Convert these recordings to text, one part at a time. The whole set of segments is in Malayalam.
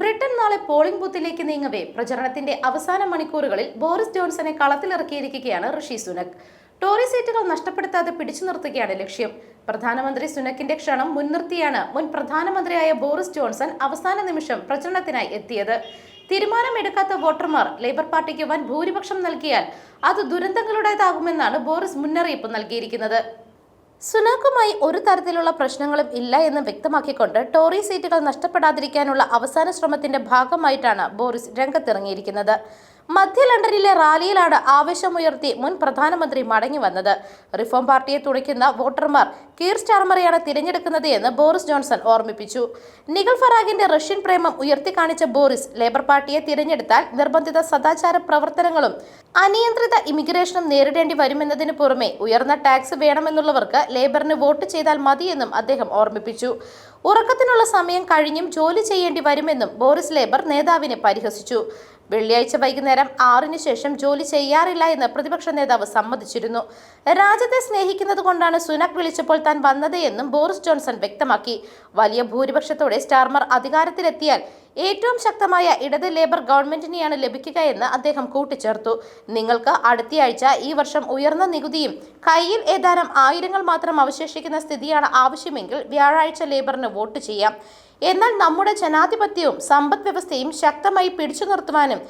ബ്രിട്ടൻ നാളെ പോളിംഗ് ബൂത്തിലേക്ക് നീങ്ങവേ. പ്രചരണത്തിന്റെ അവസാന മണിക്കൂറുകളിൽ ബോറിസ് ജോൺസനെ കളത്തിലിറക്കിയിരിക്കുകയാണ് ഋഷി സുനക്. ടോറി സീറ്റുകൾ നഷ്ടപ്പെടുത്താതെ പിടിച്ചു നിർത്തുകയാണ് ലക്ഷ്യം. പ്രധാനമന്ത്രി സുനക്കിന്റെ ക്ഷണം മുൻനിർത്തിയാണ് മുൻ പ്രധാനമന്ത്രിയായ ബോറിസ് ജോൺസൺ അവസാന നിമിഷം പ്രചരണത്തിനായി എത്തിയത്. തീരുമാനമെടുക്കാത്ത വോട്ടർമാർ ലേബർ പാർട്ടിക്ക് വൻ ഭൂരിപക്ഷം നൽകിയാൽ അത് ദുരന്തങ്ങളുടേതാകുമെന്നാണ് ബോറിസ് മുന്നറിയിപ്പ് നൽകിയിരിക്കുന്നത്. സുനാക്കുമായി ഒരു തരത്തിലുള്ള പ്രശ്നങ്ങളും ഇല്ല എന്ന് വ്യക്തമാക്കിക്കൊണ്ട് ടോറി സീറ്റുകൾ നഷ്ടപ്പെടാതിരിക്കാനുള്ള അവസാന ശ്രമത്തിന്റെ ഭാഗമായിട്ടാണ് ബോറിസ് രംഗത്തിറങ്ങിയിരിക്കുന്നത്. മധ്യ ലണ്ടനിലെ റാലിയിലാണ് ആവേശമുയർത്തി മുൻ പ്രധാനമന്ത്രി മടങ്ങി വന്നത്. റിഫോം പാർട്ടിയെ തുണയ്ക്കുന്ന വോട്ടർമാർ കീർ സ്റ്റാർമറെയാണ് തിരഞ്ഞെടുക്കുന്നത് എന്ന് ബോറിസ് ജോൺസൺ ഓർമ്മിപ്പിച്ചു. നിഗൽ ഫറാഗിന്റെ റഷ്യൻ പ്രേമം ഉയർത്തിക്കാണിച്ച ബോറിസ് ലേബർ പാർട്ടിയെ തിരഞ്ഞെടുത്താൽ നിർബന്ധിത സദാചാര പ്രവർത്തനങ്ങളും അനിയന്ത്രിത ഇമിഗ്രേഷനും നേരിടേണ്ടി വരുമെന്നതിന് പുറമെ ഉയർന്ന ടാക്സ് വേണമെന്നുള്ളവർക്ക് ലേബറിന് വോട്ട് ചെയ്താൽ മതിയെന്നും അദ്ദേഹം ഓർമ്മിപ്പിച്ചു. ഉറക്കത്തിനുള്ള സമയം കഴിഞ്ഞും ജോലി ചെയ്യേണ്ടി വരുമെന്നും ബോറിസ് ലേബർ നേതാവിനെ പരിഹസിച്ചു. വെള്ളിയാഴ്ച വൈകുന്നേരം ആറിന് ശേഷം ജോലി ചെയ്യാറില്ല എന്ന് പ്രതിപക്ഷ നേതാവ് സമ്മതിച്ചിരുന്നു. രാജ്യത്തെ സ്നേഹിക്കുന്നത് കൊണ്ടാണ് സുനക് വിളിച്ചപ്പോൾ താൻ വന്നത് എന്നും ബോറിസ് ജോൺസൺ വ്യക്തമാക്കി. വലിയ ഭൂരിപക്ഷത്തോടെ സ്റ്റാർമർ അധികാരത്തിലെത്തിയാൽ ഏറ്റവും ശക്തമായ ഇടത് ലേബർ ഗവൺമെന്റിനെയാണ് ലഭിക്കുക എന്ന് അദ്ദേഹം കൂട്ടിച്ചേർത്തു. നിങ്ങൾക്ക് അടുത്തയാഴ്ച ഈ വർഷം ഉയർന്ന നികുതിയും കയ്യിൽ ഏതാനും ആയിരങ്ങൾ മാത്രം അവശേഷിക്കുന്ന സ്ഥിതിയാണ് ആവശ്യമെങ്കിൽ വ്യാഴാഴ്ച ലേബറിന് വോട്ട് ചെയ്യാം. എന്നാൽ നമ്മുടെ ജനാധിപത്യവും സമ്പദ് വ്യവസ്ഥയും ശക്തമായി പിടിച്ചു നിർത്തുവാനും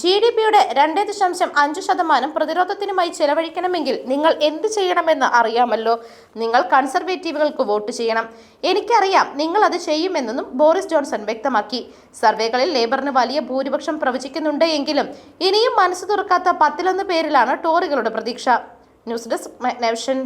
ജി ഡി പിയുടെ രണ്ട് ദശാംശം അഞ്ച് ശതമാനം പ്രതിരോധത്തിനുമായി ചെലവഴിക്കണമെങ്കിൽ നിങ്ങൾ എന്ത് ചെയ്യണമെന്ന് അറിയാമല്ലോ. നിങ്ങൾ കൺസർവേറ്റീവുകൾക്ക് വോട്ട് ചെയ്യണം. എനിക്കറിയാം നിങ്ങൾ അത് ചെയ്യുമെന്നും ബോറിസ് ജോൺസൺ വ്യക്തമാക്കി. സർവേകളിൽ ലേബറിന് വലിയ ഭൂരിപക്ഷം പ്രവചിക്കുന്നുണ്ട് എങ്കിലും ഇനിയും മനസ്സ് തുറക്കാത്ത പത്തിലൊന്ന് പേരിലാണ് ടോറികളുടെ പ്രതീക്ഷ. News desk നെഷൻ